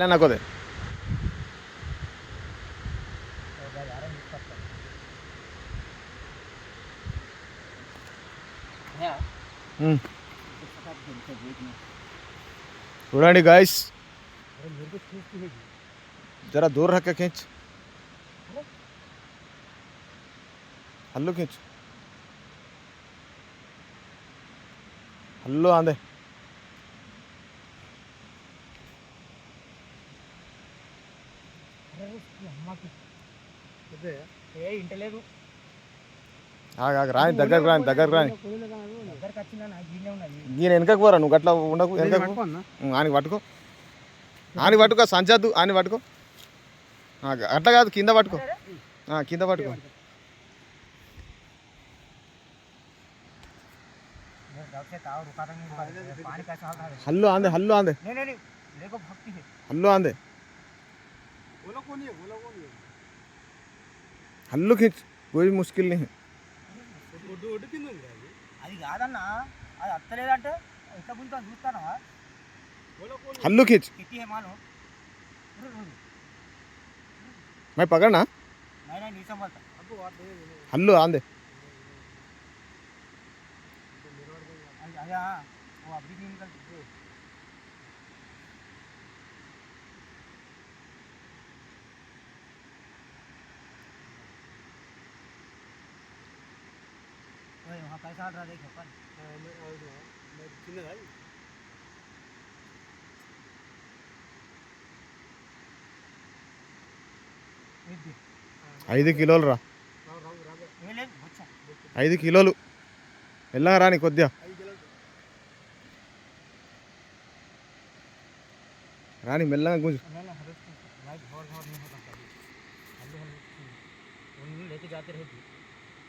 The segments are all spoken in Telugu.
Λένα κόδε. थोड़ा गाइस जरा दूर रख के खींच। हल्लू खींच। हल्लू आंदे। ఏ ఇంటలేదు రాని దగ్గరకు రాని దగ్గరకు రాని నేను వెనకకు పోరా నువ్వు అట్లా ఉండకు వెనకకు. ఆని పట్టుకో. ఆని పట్టుకో సంచద్దు ఆని పట్టుకో. అట్లా కాదు కింద పట్టుకో. కింద పట్టుకో. హల్లు ఆందే హల్లు ఆందే. హల్లు ఆందే. हल्लो आंदे नहीं नहीं नहीं देखो भक्ति है हल्लो आंदे बोलो कौन है बोलो कौन है हल्लो खींच कोई मुश्किल नहीं है అది కాదన్నా అది అత్తలేదంటే ఎట్లా గుంజుతా చూస్తానా हल्लो खींच किती है मानो मैं पकड़ना नहीं नहीं नहीं संभलता अब हल्लो आंदे अरे हाँ वो अभी नहीं निकलती ओए वहाँ कैसा हाल रहा देखो पर ఇది ఐదు కిలోలు రా ఏ లేదు వచ్చా ఐదు కిలోలు మెల్లగా రాని కొద్దిగా రాని మెల్లగా గుంజు नहीं नहीं हर लाइट बहुत बहुत नहीं होता कभी हल्लू हल्लू उन लेके जाते रहे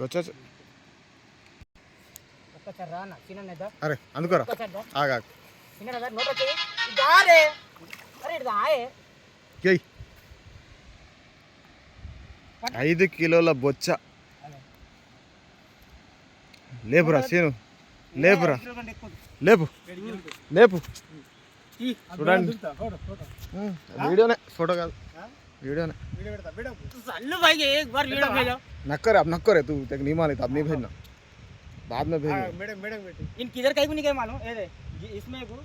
వచ్చా అరే అందుకోరా. ఆగా ఐదు కిలోల బొచ్చ. లేపురా సీను. లేపురా. లేపు. లేపు. చూడండి. వీడియోనే ఫోటో కాదు. वीडियो ना वीडियो बेटा बेटा सल्लू भाई के एक बार वीडियो भेजो नक्कर अब नक्कर है तू तक नहीं माने अब नहीं भेजना बाद में भेज मैडम मैडम बेटी इन किधर कहीं भी नहीं गए मालूम ए इसमें को